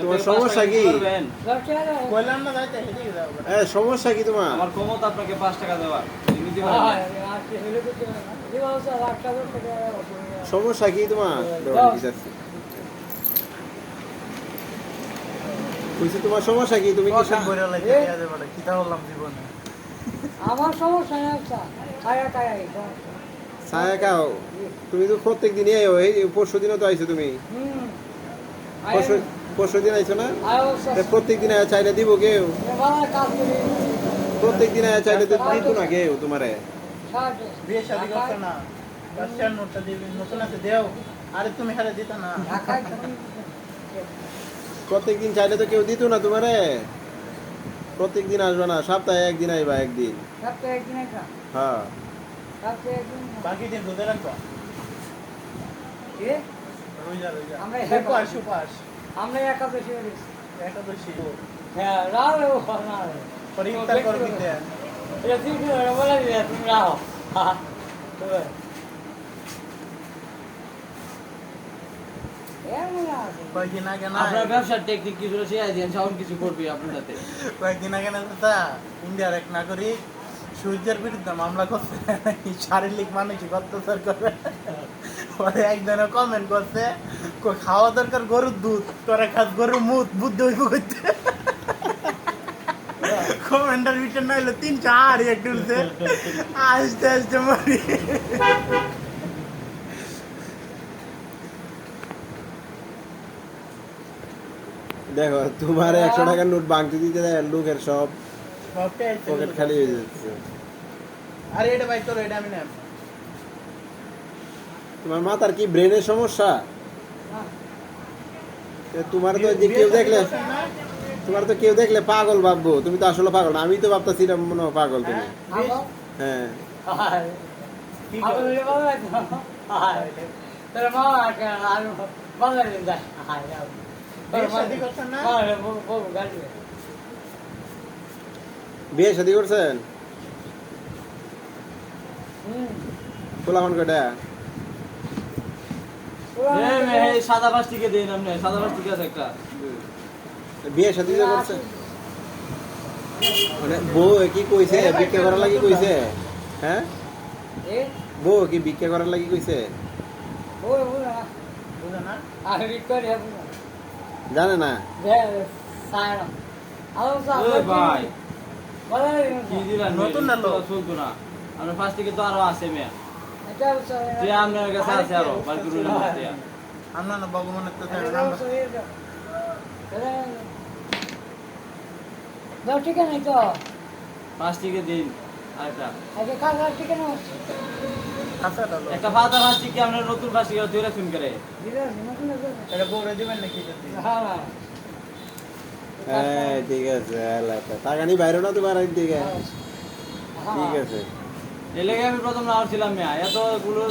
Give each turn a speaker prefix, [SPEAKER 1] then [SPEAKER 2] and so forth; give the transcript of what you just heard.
[SPEAKER 1] তোমার সমস্যা কি? সমস্যা তোমার?
[SPEAKER 2] আমার ক্ষমতা আপনাকে পাঁচ টাকা দেওয়ার।
[SPEAKER 3] হ্যাঁ।
[SPEAKER 1] সমস্যা কি তোমার? কইছি তোমার সমস্যা কি? তুমি
[SPEAKER 4] বললাম জীবনে?
[SPEAKER 3] আমার সমস্যা খায়া খায়া সমস্যা।
[SPEAKER 1] ছায়া খাও। তুমি তো প্রত্যেক দিনই আইও এই পরশু দিনও তো আইছো তুমি। পরশু পরশু দিন আইছো না? প্রত্যেক দিন আয়া চাইলে দিব কেউ? প্রত্যেক দিন আয়া চাইলে তো দিত না কেউ তোমারে।
[SPEAKER 4] বিয়ে শাদি করছ না? বাচ্চার নোটটা দিবি নতুন আছে দেও। আরে তুমি হারে দিতা না।
[SPEAKER 3] ঢাকায়
[SPEAKER 1] প্রত্যেক দিন চাইলে তো কেউ দিত না তোমারে। প্রত্যেক দিন আসবে না সপ্তাহে একদিন আইবা একদিন।
[SPEAKER 3] সপ্তাহে একদিন
[SPEAKER 1] হ্যাঁ।
[SPEAKER 4] বাকি দিন রোজা রাখবা
[SPEAKER 3] আমরা একাদশী
[SPEAKER 4] একাদশী।
[SPEAKER 3] হ্যাঁ রাও এটা ঠিক বলে? দিলে তুমি রাও।
[SPEAKER 4] কয়েকদিন আগে না
[SPEAKER 2] আপনার ব্যবসার টেকনিক কিছু কিছু করবি আপনার সাথে।
[SPEAKER 4] কয়েকদিন আগে না দাদা ইন্ডিয়ার এক নাগরিক সূর্যের বিরুদ্ধে মামলা করছে। শারীরিক মানসিক অত্যাচার করে। পরে একজনে কমেন্ট করছে খাওয়া দরকার গরুর দুধ, তোরা খাস গরুর মুখ বুদ্ধ হইব করতে কমেন্টার ভিতরে নাইলো তিন চার একটু উঠছে আস্তে আস্তে মরি।
[SPEAKER 1] দেখো, তোমার একশো টাকার নোট বাংতে দিতে দেয়, লোকের সব পকেট খালি হয়ে যাচ্ছে
[SPEAKER 4] আরে এটা ভাই তোর এটা আমি নেব।
[SPEAKER 1] তোমার মাথার কি ব্রেনের সমস্যা? তোমার তো যে কেউ দেখলে তোমার তো কেউ দেখলে পাগল ভাববো তুমি তো আসলে পাগল না। আমি তো ভাবতেছি এটা মনে হয় পাগল তুমি। হ্যাঁ?
[SPEAKER 3] হায়
[SPEAKER 4] কি
[SPEAKER 3] আমি
[SPEAKER 4] করে?
[SPEAKER 3] বলে বাবা হায় তোর মামা কে আর বাংলা দিন যায় হায়
[SPEAKER 4] বিয়ে শাদী করছেন? না?
[SPEAKER 3] হ্যাঁ বউ বউ গাড়ি
[SPEAKER 1] বিয়ে শাদি করছেন
[SPEAKER 3] হুম
[SPEAKER 1] খোলাখন কটা
[SPEAKER 2] সাদা পাঁচ টিকে দিন আপনি সাদা পাঁচ টিকে আছে একটা।
[SPEAKER 1] বিয়ে শাদি যে করছে? মানে বউ কি কইছে? ভিক্ষা করার লাগি কইছে? হ্যাঁ? বউ কি ভিক্ষা করার লাগি কইছে? জানে না।
[SPEAKER 2] ভাই।
[SPEAKER 4] নতুন না তো?
[SPEAKER 2] চলতো না। আপনার পাঁচ টিকে তো আরও আছে মেয়ে। যে আপনার কাছে আছে আরও বাকি
[SPEAKER 4] আমরা না ভগবানের তো
[SPEAKER 3] এটা
[SPEAKER 4] আমরা
[SPEAKER 3] হচ্ছে এটা দাও ঠিক আছে তো।
[SPEAKER 2] পাঁচ টিকে দিন আরেকটা।
[SPEAKER 3] আগে কাকা ঠিক আছে।
[SPEAKER 2] একটা আপনার নতুন রাখুন করে।
[SPEAKER 4] এটা বউরে দিবেন নাকি?
[SPEAKER 3] হ্যাঁ। হ্যাঁ
[SPEAKER 1] হ্যাঁ ঠিক আছে টাকা নি বাইরে না এই দিকে ঠিক আছে।
[SPEAKER 2] এলাকায় আমি প্রথম নাও ছিলাম মেয়া এতগুলো